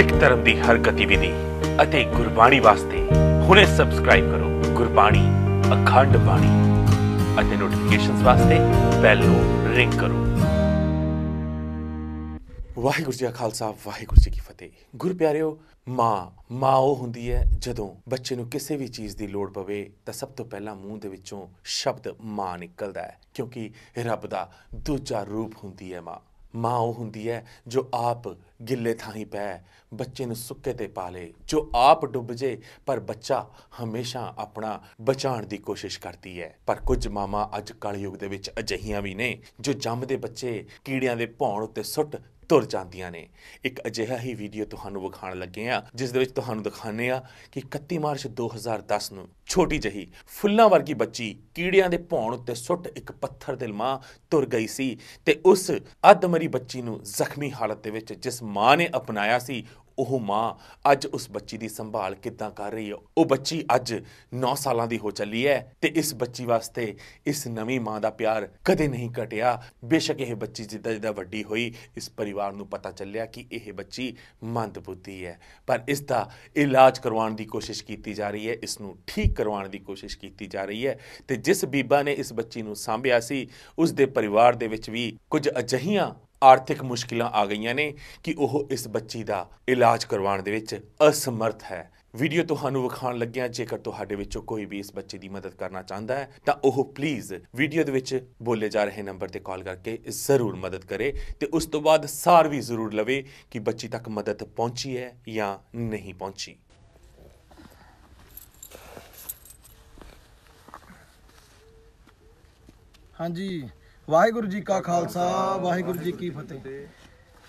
ਸਿੱਖ ਧਰਮ ਦੀ ਹਰ ਗਤੀਵਿਧੀ ਅਤੇ ਗੁਰਬਾਣੀ ਵਾਸਤੇ ਹੁਣੇ ਸਬਸਕ੍ਰਾਈਬ ਕਰੋ ਗੁਰਬਾਣੀ ਅਖੰਡ ਬਾਣੀ ਅਤੇ ਨੋਟੀਫਿਕੇਸ਼ਨਸ ਵਾਸਤੇ ਬੈਲ ਨੂੰ ਰਿੰਗ ਕਰੋ। ਵਾਹਿਗੁਰੂ ਜੀ ਕਾ ਖਾਲਸਾ, ਵਾਹਿਗੁਰੂ ਜੀ ਕੀ ਫਤਿਹ। ਗੁਰ ਪਿਆਰਿਓ, ਮਾਂ ਮਾਂ ਉਹ ਹੁੰਦੀ ਹੈ ਜਦੋਂ ਬੱਚੇ ਨੂੰ ਕਿਸੇ ਵੀ ਚੀਜ਼ ਦੀ ਲੋੜ ਪਵੇ ਤਾਂ ਸਭ ਤੋਂ ਪਹਿਲਾਂ ਮੂੰਹ ਦੇ ਵਿੱਚੋਂ ਸ਼ਬਦ ਮਾਂ ਨਿਕਲਦਾ ਹੈ ਕਿਉਂਕਿ ਰੱਬ ਦਾ ਦੂਜਾ ਰੂਪ ਹੁੰਦੀ ਹੈ ਮਾਂ। ਮਾਂ ਉਹ ਹੁੰਦੀ ਹੈ ਜੋ ਆਪ ਗਿੱਲੇ ਥਾਂ ਪੈ, ਬੱਚੇ ਨੂੰ ਸੁੱਕੇ ਤੇ ਪਾ ਪਾਲੇ ਜੋ ਆਪ ਡੁੱਬ ਜੇ, ਪਰ ਬੱਚਾ ਹਮੇਸ਼ਾ ਆਪਣਾ ਬਚਾਉਣ ਦੀ ਕੋਸ਼ਿਸ਼ ਕਰਦੀ ਹੈ। ਪਰ ਕੁਝ ਮਾਵਾਂ ਅੱਜ ਕਲਯੁਗ ਦੇ ਵਿੱਚ ਅਜਿਹੀਆਂ ਵੀ ਨੇ ਜੋ ਜੰਮਦੇ ਬੱਚੇ ਕੀੜਿਆਂ ਦੇ ਭੌਣ ਉੱਤੇ ਸੁੱਟ ਤੁਰ ਜਾਂਦੀਆਂ ਨੇ। ਇੱਕ ਅਜਿਹਾ ਹੀ ਵੀਡੀਓ ਤੁਹਾਨੂੰ ਵਿਖਾਉਣ ਲੱਗੇ ਆ ਜਿਸ ਦੇ ਵਿੱਚ ਤੁਹਾਨੂੰ ਦਿਖਾਣੇ ਆ ਕਿ 31 ਮਾਰਚ 2010 ਨੂੰ ਛੋਟੀ ਜਹੀ ਫੁੱਲਾਂ ਵਰਗੀ ਬੱਚੀ ਕੀੜਿਆਂ ਦੇ ਭੌਣ ਉੱਤੇ ਸੁੱਟ ਇੱਕ ਪੱਥਰ ਦੇ ਮਾਂ ਤੁਰ ਗਈ ਸੀ ਤੇ ਉਸ ਅਧਮਰੀ ਬੱਚੀ ਨੂੰ ਜ਼ਖਮੀ ਹਾਲਤ ਦੇ ਵਿੱਚ ਜਿਸ ਮਾਂ ਨੇ ਅਪਣਾਇਆ ਸੀ ਉਹ ਮਾਂ ਅੱਜ ਉਸ ਬੱਚੀ ਦੀ ਸੰਭਾਲ ਕਿੱਦਾਂ ਕਰ ਰਹੀ ਹੈ? ਉਹ ਬੱਚੀ ਅੱਜ 9 ਸਾਲਾਂ ਦੀ ਹੋ ਚੱਲੀ ਹੈ ਤੇ ਇਸ ਬੱਚੀ ਵਾਸਤੇ ਇਸ ਨਵੀਂ ਮਾਂ ਦਾ ਪਿਆਰ ਕਦੇ ਨਹੀਂ ਘਟਿਆ। ਬੇਸ਼ੱਕ ਇਹ ਬੱਚੀ ਜਿੱਦਾਂ ਜਿੱਦਾਂ ਵੱਡੀ ਹੋਈ, ਇਸ ਪਰਿਵਾਰ ਨੂੰ ਪਤਾ ਚੱਲਿਆ ਕਿ ਇਹ ਬੱਚੀ ਮੰਦਬੁੱਧੀ ਹੈ। ਪਰ ਇਸ ਦਾ ਇਲਾਜ ਕਰਵਾਉਣ ਦੀ ਕੋਸ਼ਿਸ਼ ਕੀਤੀ ਜਾ ਰਹੀ ਹੈ, ਇਸ ਨੂੰ ਠੀਕ ਕਰਵਾਉਣ ਦੀ ਕੋਸ਼ਿਸ਼ ਕੀਤੀ ਜਾ ਰਹੀ ਹੈ ਤੇ ਜਿਸ ਬੀਬਾ ਨੇ ਇਸ ਬੱਚੀ ਨੂੰ ਸਾਂਭਿਆ ਸੀ, ਉਸ ਦੇ ਪਰਿਵਾਰ ਦੇ ਵਿੱਚ ਵੀ ਕੁਝ ਅਜਹੀਆਂ ਆਰਥਿਕ ਮੁਸ਼ਕਿਲਾਂ ਆ ਗਈਆਂ ਨੇ ਕਿ ਉਹ ਇਸ ਬੱਚੀ ਦਾ ਇਲਾਜ ਕਰਵਾਉਣ ਦੇ ਵਿੱਚ ਅਸਮਰਥ ਹੈ। ਵੀਡੀਓ ਤੁਹਾਨੂੰ ਵਿਖਾਉਣ ਲੱਗਿਆ, ਜੇਕਰ ਤੁਹਾਡੇ ਵਿੱਚੋਂ ਕੋਈ ਵੀ ਇਸ ਬੱਚੇ ਦੀ ਮਦਦ ਕਰਨਾ ਚਾਹੁੰਦਾ ਹੈ, ਤਾਂ ਉਹ ਪਲੀਜ਼ ਵੀਡੀਓ ਦੇ ਵਿੱਚ ਬੋਲੇ ਜਾ ਰਹੇ ਨੰਬਰ ਤੇ ਕਾਲ ਕਰਕੇ ਜ਼ਰੂਰ ਮਦਦ ਕਰੇ ਤੇ ਉਸ ਤੋਂ ਬਾਅਦ ਸਾਰ ਵੀ ਜ਼ਰੂਰ ਲਵੇ ਕਿ ਬੱਚੀ ਤੱਕ ਮਦਦ ਪਹੁੰਚੀ ਹੈ ਜਾਂ ਨਹੀਂ ਪਹੁੰਚੀ। ਹਾਂਜੀ। ਵਾਹਿਗੁਰੂ ਜੀ ਕਾ ਖਾਲਸਾ, ਵਾਹਿਗੁਰੂ ਜੀ ਕੀ ਫਤਿਹ।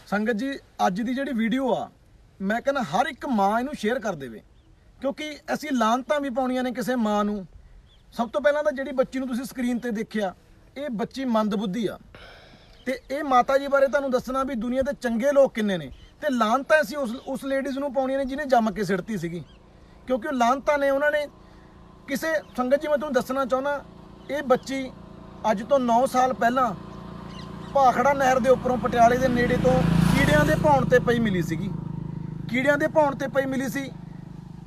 ਸੰਗਤ ਜੀ, ਅੱਜ ਦੀ ਜਿਹੜੀ ਵੀਡੀਓ ਆ, ਮੈਂ ਕਹਿੰਦਾ ਹਰ ਇੱਕ ਮਾਂ ਇਹਨੂੰ ਸ਼ੇਅਰ ਕਰ ਦੇਵੇ। ਕਿਉਂਕਿ ਅਸੀਂ ਲਾਂਤਾਂ ਵੀ ਪਾਉਣੀਆਂ ਨੇ ਕਿਸੇ ਮਾਂ ਨੂੰ। ਸਭ ਤੋਂ ਪਹਿਲਾਂ ਤਾਂ ਜਿਹੜੀ ਬੱਚੀ ਨੂੰ ਤੁਸੀਂ ਸਕਰੀਨ ਤੇ ਦੇਖਿਆ, ਇਹ ਬੱਚੀ ਮੰਦਬੁੱਧੀ ਆ। ਤੇ ਇਹ ਮਾਤਾ ਜੀ ਬਾਰੇ ਤੁਹਾਨੂੰ ਦੱਸਣਾ ਵੀ ਦੁਨੀਆ ਦੇ ਚੰਗੇ ਲੋਕ ਕਿੰਨੇ ਨੇ। ਤੇ ਲਾਂਤਾਂ ਅਸੀਂ ਉਸ ਉਸ ਲੇਡੀਜ਼ ਨੂੰ ਪਾਉਣੀਆਂ ਨੇ ਜਿਹਨੇ ਜੰਮ ਕੇ ਸਿੜਤੀ ਸੀਗੀ। ਕਿਉਂਕਿ ਉਹ ਲਾਂਤਾਂ ਨੇ ਉਹਨਾਂ ਨੇ ਕਿਸੇ, ਸੰਗਤ ਜੀ, ਮੈਂ ਤੁਹਾਨੂੰ ਦੱਸਣਾ ਚਾਹੁੰਦਾ, ਇਹ ਬੱਚੀ ਅੱਜ ਤੋਂ 9 ਸਾਲ ਪਹਿਲਾਂ ਭਾਖੜਾ ਨਹਿਰ ਦੇ ਉੱਪਰੋਂ ਪਟਿਆਲੇ ਦੇ ਨੇੜੇ ਤੋਂ ਕੀੜਿਆਂ ਦੇ ਭੌਣ ਤੇ ਪਈ ਮਿਲੀ ਸੀਗੀ। ਕੀੜਿਆਂ ਦੇ ਭੌਣ ਤੇ ਪਈ ਮਿਲੀ ਸੀ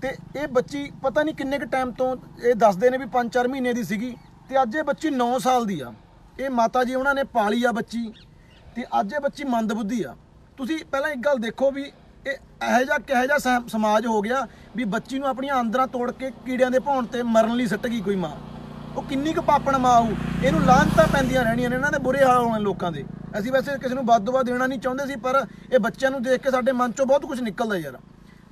ਤੇ ਇਹ ਬੱਚੀ ਪਤਾ ਨਹੀਂ ਕਿੰਨੇ ਕੁ ਟਾਈਮ ਤੋਂ ਇਹ ਦੱਸਦੇ ਨੇ ਵੀ 5-4 ਮਹੀਨੇ ਦੀ ਸੀਗੀ ਤੇ ਅੱਜ ਇਹ ਬੱਚੀ 9 ਸਾਲ ਦੀ ਆ। ਇਹ ਮਾਤਾ ਜੀ ਉਹਨਾਂ ਨੇ ਪਾਲੀ ਆ ਬੱਚੀ ਤੇ ਅੱਜ ਇਹ ਬੱਚੀ ਮੰਦਬੁੱਧੀ ਆ। ਤੁਸੀਂ ਪਹਿਲਾਂ ਇੱਕ ਗੱਲ ਦੇਖੋ ਵੀ ਇਹ ਇਹੋ ਜਿਹਾ ਕਿਹੋ ਜਿਹਾ ਸਮ- ਸਮਾਜ ਹੋ ਗਿਆ ਵੀ ਬੱਚੀ ਨੂੰ ਆਪਣੀਆਂ ਅੰਦਰਾਂ ਤੋੜ ਕੇ ਕੀੜਿਆਂ ਦੇ ਭੌਣ ਤੇ ਮਰਨ ਲਈ ਸੱਟ ਗਈ ਕੋਈ ਮਾਂ। ਉਹ ਕਿੰਨੀ ਕੁ ਪਾਪਣ ਮਾਂ ਇਹਨੂੰ ਲਾਹਨਤਾਂ ਪੈਂਦੀਆਂ ਰਹਿਣੀਆਂ ਨੇ ਇਹਨਾਂ ਦੇ ਬੁਰੇ ਹਾਲ ਹੋਣੇ ਲੋਕਾਂ ਦੇ। ਅਸੀਂ ਵੈਸੇ ਕਿਸੇ ਨੂੰ ਵੱਧ ਤੋਂ ਵੱਧ ਦੇਣਾ ਨਹੀਂ ਚਾਹੁੰਦੇ ਸੀ, ਪਰ ਇਹ ਬੱਚਿਆਂ ਨੂੰ ਦੇਖ ਕੇ ਸਾਡੇ ਮਨ ਚੋਂ ਬਹੁਤ ਕੁਝ ਨਿਕਲਦਾ ਯਾਰ।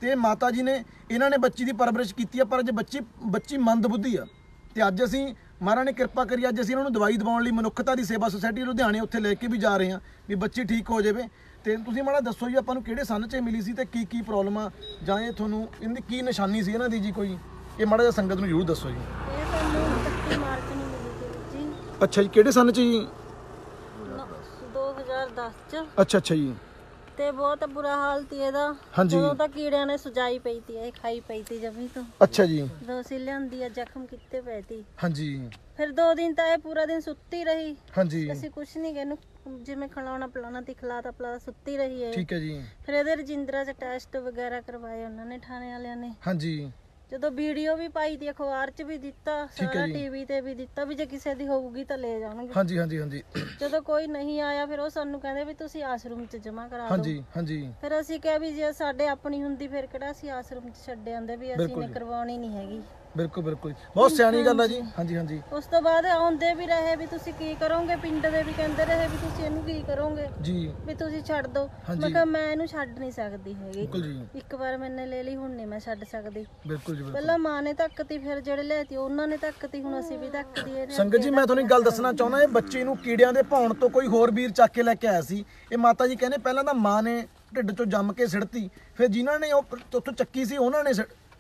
ਤੇ ਮਾਤਾ ਜੀ ਨੇ, ਇਹਨਾਂ ਨੇ ਬੱਚੀ ਦੀ ਪਰਵਰਿਸ਼ ਕੀਤੀ ਆ, ਪਰ ਅੱਜ ਬੱਚੀ ਬੱਚੀ ਮੰਦਬੁੱਧੀ ਆ। ਤੇ ਅੱਜ ਅਸੀਂ, ਮਹਾਰਾਜ ਨੇ ਕਿਰਪਾ ਕਰੀ, ਅੱਜ ਅਸੀਂ ਇਹਨਾਂ ਨੂੰ ਦਵਾਈ ਦਿਵਾਉਣ ਲਈ ਮਨੁੱਖਤਾ ਦੀ ਸੇਵਾ ਸੁਸਾਇਟੀ ਲੁਧਿਆਣੇ ਉੱਥੇ ਲੈ ਕੇ ਵੀ ਜਾ ਰਹੇ ਹਾਂ, ਵੀ ਬੱਚੀ ਠੀਕ ਹੋ ਜਾਵੇ। ਤੇ ਤੁਸੀਂ ਮਾੜਾ ਦੱਸੋ ਜੀ, ਆਪਾਂ ਨੂੰ ਕਿਹੜੇ ਸੰਨ 'ਚ ਮਿਲੀ ਸੀ ਤੇ ਕੀ ਕੀ ਪ੍ਰੋਬਲਮ ਆ? ਜਾਂ ਇਹ ਤੁਹਾਨੂੰ, ਇਹਦੀ ਕੀ ਨਿਸ਼ਾਨੀ ਸੀ ਇਹਨਾਂ ਦੀ ਜੀ ਕੋਈ? ਇਹ ਮਾੜਾ ਜਿਹਾ ਸੰਗਤ ਨੂੰ ਜ਼ਰੂਰ ਦੱਸੋ ਜੀ ਇਹ ਸਾਨੂੰ 31 ਮਾਰਚ ਨੂੰ ਮਿਲੀ ਸੀ ਜੀ ਅੱਛਾ ਜੀ ਕਿਹੜੇ ਸੰਨ 'ਚ ਜੀ? ਨ- 2010 ਚ। ਅੱਛਾ ਅੱਛਾ ਜੀ। ਤੇ ਬਹੁਤ ਬੁਰਾ ਹਾਲ ਸੀ ਇਹਦਾ। ਹਾਂਜੀ। ਉਦੋਂ ਤਾਂ ਕੀੜਿਆਂ ਨੇ ਸੁਜਾਈ ਪਈ ਤੀ ਇਹ ਖਾਈ ਪਈ ਤੀ ਜਮੀ ਤੋਂ। ਅੱਛਾ ਜੀ। ਦੋ ਸੀ ਲਿਆਂਦੀ ਆ ਜ਼ਖਮ ਕਿੱਤੇ ਪਏ ਤੀ। ਹਾਂਜੀ। ਫਿਰ ਦੋ ਦਿਨ ਤਾਂ ਇਹ ਪੂਰਾ ਦਿਨ ਸੁੱਤੀ ਰਹੀ। ਹਾਂਜੀ। ਅਸੀਂ ਕੁਛ ਨਹੀਂ ਇਹਨੂੰ ਜਿਵੇਂ ਖਿਲਾਉਣਾ ਪਿਲਾਉਣਾ ਤੇ ਖਿਲਾਤਾ ਪਿਲਾਤਾ ਸੁੱਤੀ ਰਹੀ ਹੈ ਠੀਕ ਹੈ ਜੀ। ਫਿਰ ਇਹਦੇ ਰਜਿੰਦਰਾ ਚ ਟੈਸਟ ਵਗੈਰਾ ਕਰਵਾਏ ਉਹਨਾਂ ਨੇ ਥਾਣੇ ਵਾਲਿਆਂ ਨੇ। ਹਾਂਜੀ। ਜਦੋਂ ਵੀਡੀਓ ਵੀ ਪਾਈ ਦੀ ਅਖਬਾਰ 'ਚ ਵੀ ਦਿੱਤਾ ਠੀਕ ਹੈ ਸਾਰਾ ਜੀ। ਟੀਵੀ ਤੇ ਵੀ ਦਿੱਤਾ ਵੀ ਜੇ ਕਿਸੇ ਦੀ ਹੋਊਗੀ ਤਾਂ ਲੈ ਜਾਣਗੇ। ਹਾਂਜੀ ਹਾਂਜੀ ਹਾਂਜੀ। ਜਦੋਂ ਕੋਈ ਨਹੀਂ ਆਇਆ ਫਿਰ ਉਹ ਸਾਨੂੰ ਕਹਿੰਦੇ ਵੀ ਤੁਸੀਂ ਆਸ਼ਰਮ 'ਚ ਜਮ੍ਹਾਂ ਕਰਾ ਦਿਓ। ਹਾਂਜੀ ਹਾਂਜੀ। ਫਿਰ ਅਸੀਂ ਕਿਹਾ ਵੀ ਜੇ ਸਾਡੇ ਆਪਣੀ ਹੁੰਦੀ ਫਿਰ ਕਿਹੜਾ ਅਸੀਂ ਆਸ਼ਰਮ 'ਚ ਛੱਡ ਆਂਦੇ ਵੀ ਅਸੀਂ ਬਿਲਕੁਲ ਨੇ ਜੀ। ਕਰਵਾਉਣੀ ਨਹੀਂ ਹੈਗੀ। ਬਿਲਕੁਲ ਬਿਲਕੁਲ ਬਹੁਤ ਸਿਆਣੀ ਗੱਲ ਆ ਜੀ। ਹਾਂਜੀ ਹਾਂਜੀ। ਉਸ ਤੋਂ ਬਾਅਦ ਆਉਂਦੇ ਵੀ ਰਹੇ ਵੀ ਤੁਸੀਂ ਕੀ ਕਰੋਗੇ? ਪਿੰਡ ਦੇ ਵੀ ਕਹਿੰਦੇ ਰਹੇ ਵੀ ਤੁਸੀਂ ਇਹਨੂੰ ਕੀ ਕਰੋਗੇ? ਜੀ। ਵੀ ਤੁਸੀਂ ਛੱਡ ਦਿਓ। ਮੈਂ ਕਿਹਾ ਮੈਂ ਇਹਨੂੰ ਛੱਡ ਨਹੀਂ ਸਕਦੀ ਹੈਗੀ। ਬਿਲਕੁਲ ਜੀ। ਇੱਕ ਵਾਰ ਮੈਨੇ ਲੈ ਲਈ ਹੁਣ ਨਹੀਂ ਮੈਂ ਛੱਡ ਸਕਦੀ। ਬਿਲਕੁਲ ਜੀ ਪਹਿਲਾਂ ਮਾਂ ਨੇ ਧੱਕਤੀ ਫਿਰ ਜਿਹੜੇ ਲਿਆਤੀ ਉਹਨਾਂ ਨੇ ਧੱਕਤੀ ਹੁਣ ਅਸੀਂ ਵੀ ਧੱਕਦੀ ਇਹ ਸੰਗਤ ਜੀ ਮੈਂ ਤੁਹਾਨੂੰ ਇੱਕ ਗੱਲ ਦੱਸਣਾ ਚਾਹੁੰਦਾ ਇਹ ਬੱਚੇ ਨੂੰ ਕੀੜਿਆਂ ਦੇ ਭੌਣ ਤੋਂ ਕੋਈ ਹੋਰ ਵੀਰ ਚੱਕ ਕੇ ਲੈ ਕੇ ਆਇਆ ਸੀ। ਇਹ ਮਾਤਾ ਜੀ ਕਹਿੰਦੇ ਪਹਿਲਾਂ ਤਾਂ ਮਾਂ ਨੇ ਢਿੱਡ ਚੋਂ ਜੰਮ ਕੇ ਸਿੜਤੀ ਫਿਰ ਜਿਨ੍ਹਾਂ ਨੇ ਉਹ ਉੱਥੋਂ ਚੱਕੀ ਸੀ ਉਹਨਾਂ ਨੇ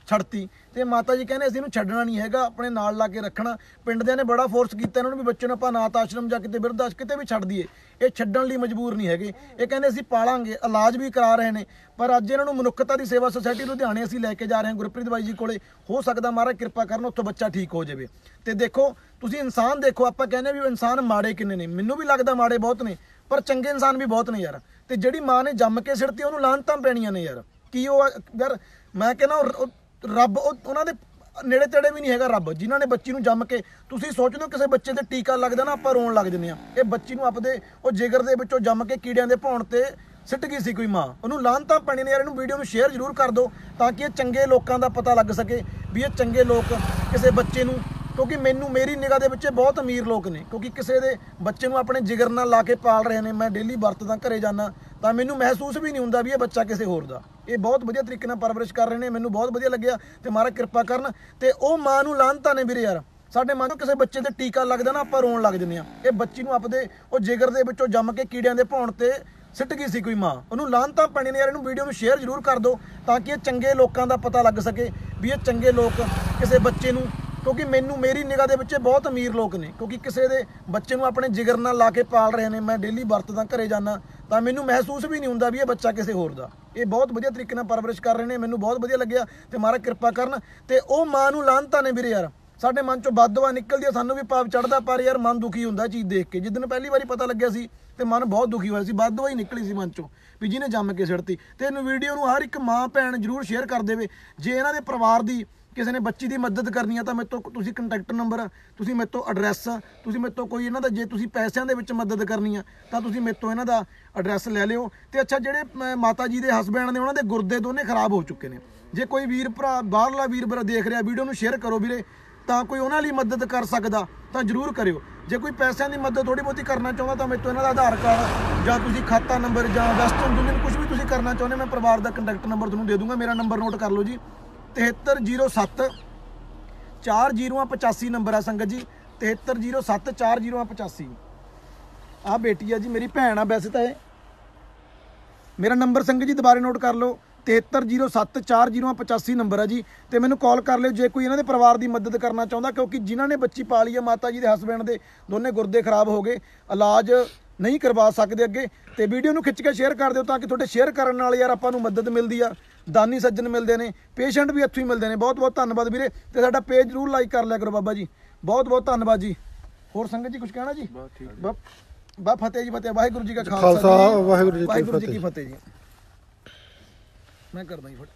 ਛੱਡਤੀ। ਤੇ ਮਾਤਾ ਜੀ ਕਹਿੰਦੇ ਅਸੀਂ ਇਹਨੂੰ ਛੱਡਣਾ ਨਹੀਂ ਹੈਗਾ, ਆਪਣੇ ਨਾਲ ਲਾ ਕੇ ਰੱਖਣਾ। ਪਿੰਡ ਦਿਆਂ ਨੇ ਬੜਾ ਫੋਰਸ ਕੀਤਾ, ਇਹਨਾਂ ਨੂੰ ਵੀ ਬੱਚੇ ਨੂੰ ਆਪਾਂ ਨਾਥ ਆਸ਼ਰਮ ਜਾਂ ਕਿਤੇ ਬਿਰਧ ਆਸ਼ਰਮ ਕਿਤੇ ਵੀ ਛੱਡ ਦਈਏ। ਇਹ ਛੱਡਣ ਲਈ ਮਜਬੂਰ ਨਹੀਂ ਹੈਗੇ। ਇਹ ਕਹਿੰਦੇ ਅਸੀਂ ਪਾਲਾਂਗੇ, ਇਲਾਜ ਵੀ ਕਰਾ ਰਹੇ ਨੇ। ਪਰ ਅੱਜ ਇਹਨਾਂ ਨੂੰ ਮਨੁੱਖਤਾ ਦੀ ਸੇਵਾ ਸੁਸਾਇਟੀ ਲੁਧਿਆਣੇ ਅਸੀਂ ਲੈ ਕੇ ਜਾ ਰਹੇ ਹਾਂ, ਗੁਰਪ੍ਰੀਤ ਬਾਈ ਜੀ ਕੋਲੇ। ਹੋ ਸਕਦਾ ਮਹਾਰਾਜ ਕਿਰਪਾ ਕਰਨ ਉੱਥੋਂ ਬੱਚਾ ਠੀਕ ਹੋ ਜਾਵੇ। ਤੇ ਦੇਖੋ, ਤੁਸੀਂ ਇਨਸਾਨ ਦੇਖੋ, ਆਪਾਂ ਕਹਿੰਦੇ ਵੀ ਇਨਸਾਨ ਮਾੜੇ ਕਿੰਨੇ ਨੇ। ਮੈਨੂੰ ਵੀ ਲੱਗਦਾ ਮਾੜੇ ਬਹੁਤ ਨੇ, ਪਰ ਚੰਗੇ ਇਨਸਾਨ ਵੀ ਬਹੁਤ ਨੇ ਯਾਰ। ਤੇ ਜਿਹੜੀ ਮਾਂ ਨੇ ਜੰਮ ਕੇ ਸਿਰਤੀ ਉਹਨੂੰ ਲਾਹਨਤਾਂ ਪੈਣੀਆਂ ਨੇ ਯਾਰ। ਕੀ ਉਹ ਯਾਰ, ਮੈਂ ਕਹਿੰਦਾ ਰੱਬ, ਉਹ- ਉਹਨਾਂ ਦੇ ਨੇੜੇ ਤੇੜੇ ਵੀ ਨਹੀਂ ਹੈਗਾ ਰੱਬ, ਜਿਨ੍ਹਾਂ ਨੇ ਬੱਚੀ ਨੂੰ ਜੰਮ ਕੇ, ਤੁਸੀਂ ਸੋਚਦੇ ਹੋ ਕਿਸੇ ਬੱਚੇ ਤੇ ਟੀਕਾ ਲੱਗਦਾ ਨਾ, ਆਪਾਂ ਰੋਣ ਲੱਗ ਜੰਨੇ ਆ ਇਹ ਬੱਚੀ ਨੂੰ ਆਪਦੇ, ਉਹ ਜਿਗਰ ਦੇ ਵਿੱਚੋਂ ਜੰਮ ਕੇ ਕੀੜਿਆਂ ਦੇ ਭੌਣ ਤੇ ਸਿੱਟ ਗਈ ਸੀ ਕੋਈ ਮਾਂ। ਉਹਨੂੰ ਲਾਹਨਤਾਂ ਪੈਣੀ ਨੇ ਯਾਰ, ਇਹਨੂੰ ਵੀਡੀਓ ਨੂੰ ਸ਼ੇਅਰ ਜ਼ਰੂਰ ਕਰ ਦਿਓ, ਤਾਂ ਕਿ ਇਹ ਚੰਗੇ ਲੋਕਾਂ ਦਾ ਪਤਾ ਲੱਗ ਸਕੇ ਵੀ ਇਹ ਚੰਗੇ ਲੋਕ ਕਿਸੇ ਬੱਚੇ ਨੂੰ, ਕਿਉਂਕਿ ਮੈਨੂੰ ਮੇਰੀ ਨਿਗਾਹ ਦੇ ਵਿੱਚ ਇਹ ਬਹੁਤ ਅਮੀਰ ਲੋਕ ਨੇ, ਕਿਉਂਕਿ ਕਿਸੇ ਦੇ ਬੱਚੇ ਨੂੰ ਆਪਣੇ ਜਿਗਰ ਨਾਲ ਲਾ ਕੇ ਪਾਲ ਰਹੇ ਨੇ, ਮੈਂ ਡੇਲੀ ਵਰਤਦਾ, ਘਰੇ ਜਾਂਦਾ, ਤਾਂ ਮੈਨੂੰ ਮਹਿਸੂਸ ਵੀ ਨਹੀਂ ਹੁੰਦਾ ਵੀ ਇਹ ਬੱਚਾ ਕਿਸੇ ਹੋਰ ਦਾ। ਇਹ ਬਹੁਤ ਵਧੀਆ ਤਰੀਕੇ ਨਾਲ ਪਰਵਰਿਸ਼ ਕਰ ਰਹੇ ਨੇ, ਮੈਨੂੰ ਬਹੁਤ ਵਧੀਆ ਲੱਗਿਆ ਤੇ ਮਹਾਰਾਜ ਕਿਰਪਾ ਕਰਨ ਤੇ ਉਹ ਮਾਂ ਨੂੰ ਲਾਹਨਤਾਂ ਨੇ ਵੀਰੇ ਯਾਰ। ਸਾਡੇ ਮਨ ਨੂੰ ਕਿਸੇ ਬੱਚੇ ਤੇ ਟੀਕਾ ਲੱਗਦਾ ਨਾ, ਆਪਾਂ ਰੋਣ ਲੱਗ ਜੰਨੇ ਆ ਇਹ ਬੱਚੀ ਨੂੰ ਆਪਦੇ, ਉਹ ਜਿਗਰ ਦੇ ਵਿੱਚੋਂ ਜੰਮ ਕੇ ਕੀੜਿਆਂ ਦੇ ਭੌਣ ਤੇ ਸਿੱਟ ਗਈ ਸੀ ਕੋਈ ਮਾਂ। ਉਹਨੂੰ ਲਾਹਨਤਾਂ ਪੈਣੀ ਨੇ ਯਾਰ, ਇਹਨੂੰ ਵੀਡੀਓ ਨੂੰ ਸ਼ੇਅਰ ਜ਼ਰੂਰ ਕਰ ਦਿਓ ਤਾਂ ਕਿ ਇਹ ਚੰਗੇ ਲੋਕਾਂ ਦਾ ਪਤਾ ਲੱਗ ਸਕੇ ਵੀ ਇਹ ਚੰਗੇ ਲੋਕ ਕਿਸੇ ਬੱਚੇ ਨੂੰ, ਕਿਉਂਕਿ ਮੈਨੂੰ ਮੇਰੀ ਨਿਗਾਹ ਦੇ ਵਿੱਚ ਇਹ ਬਹੁਤ ਅਮੀਰ ਲੋਕ ਨੇ, ਕਿਉਂਕਿ ਕਿਸੇ ਦੇ ਬੱਚੇ ਨੂੰ ਆਪਣੇ ਜਿਗਰ ਨਾਲ ਲਾ ਕੇ ਪਾਲ ਰਹੇ ਨੇ, ਮੈਂ ਡੇਲੀ ਵਰਤਦਾ, ਘਰੇ ਜਾਣਾ ਤਾਂ ਮੈਨੂੰ ਮਹਿਸੂਸ ਵੀ ਨਹੀਂ ਹੁੰਦਾ ਵੀ ਇਹ ਬੱਚਾ ਕਿਸੇ ਹੋਰ ਦਾ। ਇਹ ਬਹੁਤ ਵਧੀਆ ਤਰੀਕੇ ਨਾਲ ਪਰਵਰਿਸ਼ ਕਰ ਰਹੇ ਨੇ, ਮੈਨੂੰ ਬਹੁਤ ਵਧੀਆ ਲੱਗਿਆ ਤੇ ਮਹਾਰਾਜ ਕਿਰਪਾ ਕਰਨ ਤੇ ਉਹ ਮਾਂ ਨੂੰ ਲਾਹਨਤਾਂ ਨੇ ਵੀਰੇ ਯਾਰ। ਸਾਡੇ ਮਨ ਚੋਂ ਬਦਦੁਆ ਨਿਕਲਦੀ ਆ, ਸਾਨੂੰ ਵੀ ਪਾਪ ਚੜਦਾ ਪਰ ਯਾਰ ਮਨ ਦੁਖੀ ਹੁੰਦਾ ਚੀਜ਼ ਦੇਖ ਕੇ। ਜਿੱਦਨ ਪਹਿਲੀ ਵਾਰੀ ਪਤਾ ਲੱਗਿਆ ਸੀ ਤੇ ਮਨ ਬਹੁਤ ਦੁਖੀ ਹੋਇਆ ਸੀ ਬਦਦੁਆ ਹੀ ਨਿਕਲੀ ਸੀ ਮਨ ਚੋਂ ਵੀ ਜਿਹਨੇ ਜੰਮ ਕੇ ਸਿੜਤੀ। ਤੇ ਇਹਨੂੰ ਵੀਡੀਓ ਨੂੰ ਹਰ ਇੱਕ ਮਾਂ ਭੈਣ ਜਰੂਰ ਸ਼ੇਅਰ ਕਰ ਦੇਵੇ। ਜੇ ਇਹਨਾਂ ਦੇ ਪਰਿਵਾਰ ਦੀ ਕਿਸੇ ਨੇ ਬੱਚੀ ਦੀ ਮਦਦ ਕਰਨੀ ਆ ਤਾਂ ਮੇਰੇ ਤੋਂ ਤੁਸੀਂ ਕੰਟੈਕਟ ਨੰਬਰ ਤੁਸੀਂ ਮੇਰੇ ਤੋਂ ਐਡਰੈਸ ਤੁਸੀਂ ਮੇਰੇ ਤੋਂ ਕੋਈ ਇਹਨਾਂ ਦਾ ਜੇ ਤੁਸੀਂ ਪੈਸਿਆਂ ਦੇ ਵਿੱਚ ਮਦਦ ਕਰਨੀ ਆ ਤਾਂ ਤੁਸੀਂ ਮੇਰੇ ਤੋਂ ਇਹਨਾਂ ਦਾ ਐਡਰੈਸ ਲੈ ਲਿਓ। ਤੇ ਅੱਛਾ ਜਿਹੜੇ ਅਮ, ਮਾਤਾ ਜੀ ਦੇ ਹਸਬੈਂਡ ਨੇ ਉਹਨਾਂ ਦੇ ਗੁਰਦੇ ਦੋਨੇ ਖਰਾਬ ਹੋ ਚੁੱਕੇ ਨੇ। ਜੇ ਕੋਈ ਵੀਰ ਭਰਾ ਬਾਹਰਲਾ ਵੀਰ ਭਰਾ ਦੇਖ ਰਿਹਾ ਵੀਡੀਓ ਨੂੰ ਸ਼ੇਅਰ ਕਰੋ ਵੀਰੇ ਤਾਂ ਕੋਈ ਉਹਨਾਂ ਲਈ ਮਦਦ ਕਰ ਸਕਦਾ ਤਾਂ ਜਰੂਰ ਕਰਿਓ। ਜੇ ਕੋਈ ਪੈਸਿਆਂ ਦੀ ਮਦਦ ਥੋੜੀ ਬਹੁਤੀ ਕਰਨਾ ਚਾਹੁੰਦਾ ਤਾਂ ਮੇਰੇ ਤੋਂ ਇਹਨਾਂ ਦਾ ਆਧਾਰ ਕਾਰਡ ਜਾਂ ਤੁਸੀਂ ਖਾਤਾ ਨੰਬਰ ਜਾਂ ਵੈਸਟਰਨ ਯੂਨੀਅਨ ਕੁਝ ਵੀ ਤੁਸੀਂ ਕਰਨਾ ਚਾਹੁੰਦੇ ਮੈਂ ਪਰਿਵਾਰ ਦਾ ਕੰਟੈਕਟ ਨੰਬਰ ਤੁਹਾਨੂੰ ਦੇ ਦੂੰਗਾ ਮੇਰਾ ਨੰਬਰ ਨੋਟ ਕਰ ਲਓ ਜੀ। 7307 4085 ਨੰਬਰ ਆ ਸੰਗਤ ਜੀ 7307 4085 ਆ ਬੇਟੀ ਆ ਜੀ, ਮੇਰੀ ਭੈਣ ਆ ਵੈਸੇ ਤਾਂ ਇਹ। ਮੇਰਾ ਨੰਬਰ ਸੰਗਤ ਜੀ ਦੁਬਾਰੇ ਨੋਟ ਕਰ ਲਓ 73074085 ਨੰਬਰ ਹੈ ਜੀ। ਤੇ ਮੈਨੂੰ ਕਾਲ ਕਰ ਲਿਓ ਜੇ ਕੋਈ ਇਹਨਾਂ ਦੇ ਪਰਿਵਾਰ ਦੀ ਮਦਦ ਕਰਨਾ ਚਾਹੁੰਦਾ, ਕਿਉਂਕਿ ਜਿਨ੍ਹਾਂ ਨੇ ਬੱਚੀ ਪਾਲੀ ਆ ਮਾਤਾ ਜੀ ਦੇ ਹਸਬੰਡ ਦੇ, ਦੋਨੇ ਗੁਰਦੇ ਖਰਾਬ ਹੋ ਗਏ, ਇਲਾਜ ਨਹੀਂ ਕਰਵਾ ਸਕਦੇ ਅੱਗੇ। ਤੇ ਵੀਡੀਓ ਨੂੰ ਖਿੱਚ ਕੇ ਸ਼ੇਅਰ ਕਰ ਦਿਓ ਤਾਂ ਕਿ ਤੁਹਾਡੇ ਸ਼ੇਅਰ ਕਰਨ ਨਾਲ ਯਾਰ ਆਪਾਂ ਨੂੰ ਮਦਦ ਮਿਲਦੀ ਆ। ਦਾਨੀ ਸੱਜਣ ਮਿਲਦੇ ਨੇ ਪੇਸ਼ੈਂਟ ਵੀ ਇੱਥੋਂ ਹੀ ਮਿਲਦੇ ਨੇ। ਬਹੁਤ ਬਹੁਤ ਧੰਨਵਾਦ ਵੀਰੇ ਤੇ ਸਾਡਾ ਪੇਜ ਜ਼ਰੂਰ ਲਾਈਕ ਕਰ ਲਿਆ ਕਰੋ ਬਾਬਾ ਜੀ। ਬਹੁਤ ਬਹੁਤ ਧੰਨਵਾਦ ਜੀ। ਹੋਰ ਸੰਗਤ ਜੀ ਕੁਝ ਕਹਿਣਾ ਜੀ? ਬਾ ਬਾ ਫਤਿਹ ਜੀ ਫਤਿਹ। ਵਾਹਿਗੁਰੂ ਜੀ ਕਾ ਖਾਲਸਾ ਵਾਹਿਗੁਰੂ ਜੀ ਕੀ ਵਾਹਿਗੁਰੂ ਜੀ ਕੀ ਫਤਿਹ। ਫਤਿਹ ਜੀ। ਮੈਂ ਕਰਦਾ ਜੀ ਫਟ।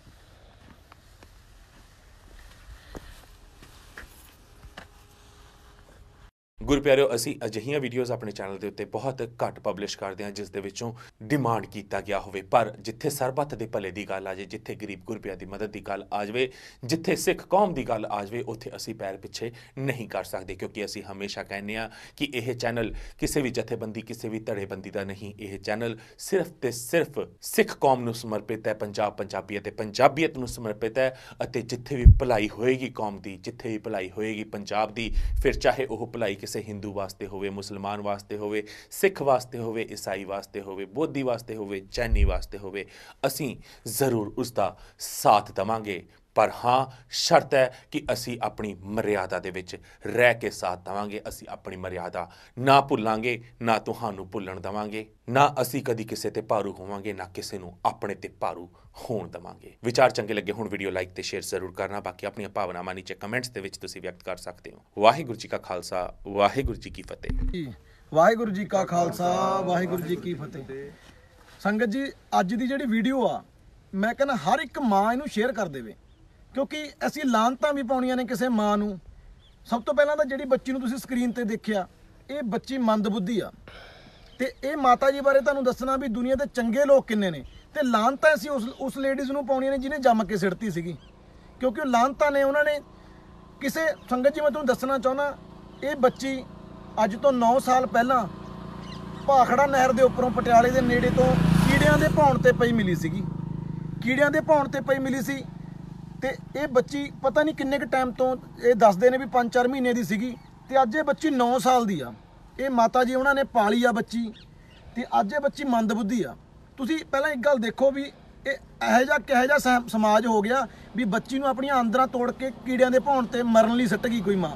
ਗੁਰਪਿਆਰਿਓ ਅਸੀਂ ਅਜਿਹੀਆਂ ਵੀਡੀਓਜ਼ ਆਪਣੇ ਚੈਨਲ ਦੇ ਉੱਤੇ ਬਹੁਤ ਘੱਟ ਪਬਲਿਸ਼ ਕਰਦੇ ਹਾਂ, ਜਿਸ ਦੇ ਵਿੱਚੋਂ ਡਿਮਾਂਡ ਕੀਤਾ ਗਿਆ ਹੋਵੇ। ਪਰ ਜਿੱਥੇ ਸਰਬੱਤ ਦੇ ਭਲੇ ਦੀ ਗੱਲ ਆ ਜਾਏ, ਜਿੱਥੇ ਗਰੀਬ ਗੁਰਪਿਆ ਦੀ ਮਦਦ ਦੀ ਗੱਲ ਆ ਜਾਵੇ, ਜਿੱਥੇ ਸਿੱਖ ਕੌਮ ਦੀ ਗੱਲ ਆ ਜਾਵੇ, ਉੱਥੇ ਅਸੀਂ ਪੈਰ ਪਿੱਛੇ ਨਹੀਂ ਕਰ ਸਕਦੇ, ਕਿਉਂਕਿ ਅਸੀਂ ਹਮੇਸ਼ਾ ਕਹਿੰਦੇ ਆ ਕਿ ਇਹ ਚੈਨਲ ਕਿਸੇ ਵੀ ਜਥੇਬੰਦੀ, ਕਿਸੇ ਵੀ ਧੜੇਬੰਦੀ ਦਾ ਨਹੀਂ। ਇਹ ਚੈਨਲ ਸਿਰਫ ਤੇ ਸਿਰਫ ਸਿੱਖ ਕੌਮ ਨੂੰ ਸਮਰਪਿਤ ਹੈ, ਪੰਜਾਬ ਪੰਜਾਬੀਅਤ ਤੇ ਪੰਜਾਬੀਅਤ ਨੂੰ ਸਮਰਪਿਤ ਹੈ, ਅਤੇ ਜਿੱਥੇ ਵੀ ਭਲਾਈ ਹੋਏਗੀ ਕੌਮ ਦੀ, ਜਿੱਥੇ ਵੀ ਭਲਾਈ ਹੋਏਗੀ ਪੰਜਾਬ ਦੀ, ਫਿਰ ਚਾਹੇ ਉਹ ਭਲਾਈ ਕਿਸੇ ਹਿੰਦੂ ਵਾਸਤੇ ਹੋਵੇ, ਮੁਸਲਮਾਨ ਵਾਸਤੇ ਹੋਵੇ, ਸਿੱਖ ਵਾਸਤੇ ਹੋਵੇ, ਈਸਾਈ ਵਾਸਤੇ ਹੋਵੇ, ਬੋਧੀ ਵਾਸਤੇ ਹੋਵੇ, ਜੈਨੀ ਵਾਸਤੇ ਹੋਵੇ, ਅਸੀਂ ਜ਼ਰੂਰ ਉਸ ਦਾ ਸਾਥ ਦਵਾਂਗੇ। ਪਰ ਹਾਂ, ਸ਼ਰਤ ਹੈ ਕਿ ਅਸੀਂ ਆਪਣੀ ਮਰਿਆਦਾ ਦੇ ਵਿੱਚ ਰਹਿ ਕੇ ਸਾਥ ਦਵਾਂਗੇ, ਅਸੀਂ ਆਪਣੀ ਮਰਿਆਦਾ ਨਾ ਭੁੱਲਾਂਗੇ, ਨਾ ਤੁਹਾਨੂੰ ਭੁੱਲਣ ਦਵਾਂਗੇ, ਨਾ ਅਸੀਂ ਕਦੀ ਕਿਸੇ ਤੇ ਭਾਰੂ ਹੋਵਾਂਗੇ, ਨਾ ਕਿਸੇ ਨੂੰ ਆਪਣੇ ਤੇ ਭਾਰੂ ਹੋਣ ਦਵਾਂਗੇ। ਵਿਚਾਰ ਚੰਗੇ ਲੱਗੇ ਹੁਣ, ਵੀਡੀਓ ਲਾਈਕ ਤੇ ਸ਼ੇਅਰ ਜ਼ਰੂਰ ਕਰਨਾ, ਬਾਕੀ ਆਪਣੀਆਂ ਭਾਵਨਾਵਾਂ ਨੀਚੇ ਕਮੈਂਟਸ ਦੇ ਵਿੱਚ ਤੁਸੀਂ ਵਿਅਕਤ ਕਰ ਸਕਦੇ ਹੋ। ਵਾਹਿਗੁਰੂ ਜੀ ਕਾ ਖਾਲਸਾ, ਵਾਹਿਗੁਰੂ ਜੀ ਕੀ ਫਤਿਹ। ਵਾਹਿਗੁਰੂ ਜੀ ਕਾ ਖਾਲਸਾ, ਵਾਹਿਗੁਰੂ ਜੀ ਕੀ ਫਤਿਹ। ਸੰਗਤ ਜੀ, ਅੱਜ ਦੀ ਜਿਹੜੀ ਵੀਡੀਓ ਆ, ਮੈਂ ਕਹਿੰਦਾ ਹਰ ਇੱਕ ਮਾਂ ਇਹਨੂੰ ਸ਼ੇਅਰ ਕਰ ਦੇਵੇ। ਕਿਉਂਕਿ ਅਸੀਂ ਲਾਂਤਾਂ ਵੀ ਪਾਉਣੀਆਂ ਨੇ ਕਿਸੇ ਮਾਂ ਨੂੰ। ਸਭ ਤੋਂ ਪਹਿਲਾਂ ਤਾਂ ਜਿਹੜੀ ਬੱਚੀ ਨੂੰ ਤੁਸੀਂ ਸਕਰੀਨ ਤੇ ਦੇਖਿਆ, ਇਹ ਬੱਚੀ ਮੰਦਬੁੱਧੀ ਆ। ਤੇ ਇਹ ਮਾਤਾ ਜੀ ਬਾਰੇ ਤੁਹਾਨੂੰ ਦੱਸਣਾ ਵੀ ਦੁਨੀਆ ਦੇ ਚੰਗੇ ਲੋਕ ਕਿੰਨੇ ਨੇ। ਤੇ ਲਾਂਤਾਂ ਅਸੀਂ ਉਸ ਉਸ ਲੇਡੀਜ਼ ਨੂੰ ਪਾਉਣੀਆਂ ਨੇ ਜਿਹਨੇ ਜੰਮ ਕੇ ਸਿੜਤੀ ਸੀਗੀ। ਕਿਉਂਕਿ ਉਹ ਲਾਂਤਾਂ ਨੇ, ਉਹਨਾਂ ਨੇ ਕਿਸੇ, ਸੰਗਤ ਜੀ, ਮੈਂ ਤੁਹਾਨੂੰ ਦੱਸਣਾ ਚਾਹੁੰਦਾ, ਇਹ ਬੱਚੀ ਅੱਜ ਤੋਂ 9 ਸਾਲ ਪਹਿਲਾਂ ਭਾਖੜਾ ਨਹਿਰ ਦੇ ਉੱਪਰੋਂ ਪਟਿਆਲੇ ਦੇ ਨੇੜੇ ਤੋਂ ਕੀੜਿਆਂ ਦੇ ਭੌਣ ਤੇ ਪਈ ਮਿਲੀ ਸੀਗੀ। ਕੀੜਿਆਂ ਦੇ ਭੌਣ ਤੇ ਪਈ ਮਿਲੀ ਸੀ। ਤੇ ਇਹ ਬੱਚੀ ਪਤਾ ਨਹੀਂ ਕਿੰਨੇ ਕੁ ਟਾਈਮ ਤੋਂ ਇਹ ਦੱਸਦੇ ਨੇ ਵੀ 5-4 ਮਹੀਨੇ ਦੀ ਸੀਗੀ ਤੇ ਅੱਜ ਇਹ ਬੱਚੀ 9 ਸਾਲ ਦੀ ਆ। ਇਹ ਮਾਤਾ ਜੀ ਉਹਨਾਂ ਨੇ ਪਾਲੀ ਆ ਬੱਚੀ ਤੇ ਅੱਜ ਇਹ ਬੱਚੀ ਮੰਦਬੁੱਧੀ ਆ। ਤੁਸੀਂ ਪਹਿਲਾਂ ਇੱਕ ਗੱਲ ਦੇਖੋ ਵੀ ਇਹ ਇਹੋ ਜਿਹਾ ਕਿਹੋ ਜਿਹਾ ਸਮ- ਸਮਾਜ ਹੋ ਗਿਆ ਵੀ ਬੱਚੀ ਨੂੰ ਆਪਣੀਆਂ ਅੰਦਰਾਂ ਤੋੜ ਕੇ ਕੀੜਿਆਂ ਦੇ ਭੌਣ ਤੇ ਮਰਨ ਲਈ ਸੱਟ ਗਈ ਕੋਈ ਮਾਂ।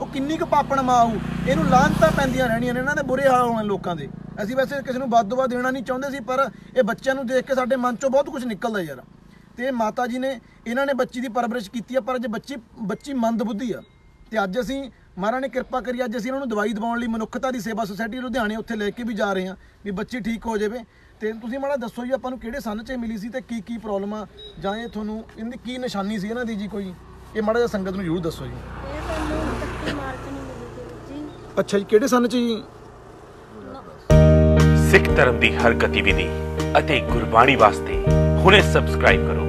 ਉਹ ਕਿੰਨੀ ਕੁ ਪਾਪਣ ਮਾਂ ਹੋਊ ਇਹਨੂੰ ਲਾਹਨਤਾਂ ਪੈਂਦੀਆਂ ਰਹਿਣੀਆਂ ਨੇ, ਇਹਨਾਂ ਦੇ ਬੁਰੇ ਹਾਲ ਹੋਣੇ ਲੋਕਾਂ ਦੇ। ਅਸੀਂ ਵੈਸੇ ਕਿਸੇ ਨੂੰ ਵੱਧ ਦੇਣਾ ਨਹੀਂ ਚਾਹੁੰਦੇ ਸੀ, ਪਰ ਇਹ ਬੱਚਿਆਂ ਨੂੰ ਦੇਖ ਕੇ ਸਾਡੇ ਮਨ ਚੋਂ ਬਹੁਤ ਕੁਝ ਨਿਕਲਦਾ ਯਾਰ। ਤੇ ਮਾਤਾ ਜੀ ਨੇ ਇਹਨਾਂ ਨੇ ਬੱਚੀ ਦੀ ਪਰਵਰਿਸ਼ ਕੀਤੀ ਆ ਪਰ ਜੇ ਬੱਚੀ ਬੱਚੀ ਮੰਦਬੁੱਧੀ ਆ। ਤੇ ਅੱਜ ਅਸੀਂ ਮਹਾਰਾਜ ਨੇ ਕਿਰਪਾ ਕਰੀ ਅੱਜ ਅਸੀਂ ਇਹਨਾਂ ਨੂੰ ਦਵਾਈ ਦਿਵਾਉਣ ਲਈ ਮਨੁੱਖਤਾ ਦੀ ਸੇਵਾ ਸੁਸਾਇਟੀ ਲੁਧਿਆਣੇ ਉੱਥੇ ਲੈ ਕੇ ਵੀ ਜਾ ਰਹੇ ਹਾਂ ਵੀ ਬੱਚੀ ਠੀਕ ਹੋ ਜਾਵੇ। ਤੇ ਤੁਸੀਂ ਮਾੜਾ ਦੱਸੋ ਜੀ ਆਪਾਂ ਨੂੰ ਕਿਹੜੇ ਸੰਨ 'ਚ ਮਿਲੀ ਸੀ ਤੇ ਕੀ ਕੀ ਪ੍ਰੋਬਲਮ ਆ? ਜਾਂ ਇਹ ਤੁਹਾਨੂੰ ਇਹਦੀ ਕੀ ਨਿਸ਼ਾਨੀ ਸੀ ਇਹਨਾਂ ਦੀ ਜੀ ਕੋਈ? ਇਹ ਮਾੜਾ ਜਿਹਾ ਸੰਗਤ ਨੂੰ ਜ਼ਰੂਰ ਦੱਸੋ ਜੀ। ਇਹ ਸਾਨੂੰ 31 ਮਾਰਚ ਨੂੰ ਮਿਲੀ ਸੀ ਵੀਰ ਜੀ ਅੱਛਾ ਜੀ ਕਿਹੜੇ ਸੰਨ 'ਚ ਜੀ? ਸਿੱਖ ਧਰਮ ਦੀ ਹਰ ਗਤੀਵਿਧੀ ਅਤੇ ਗੁਰਬਾਣੀ ਵਾਸਤੇ ਹੁਣੇ ਸਬਸਕ੍ਰਾਈਬ ਕਰੋ।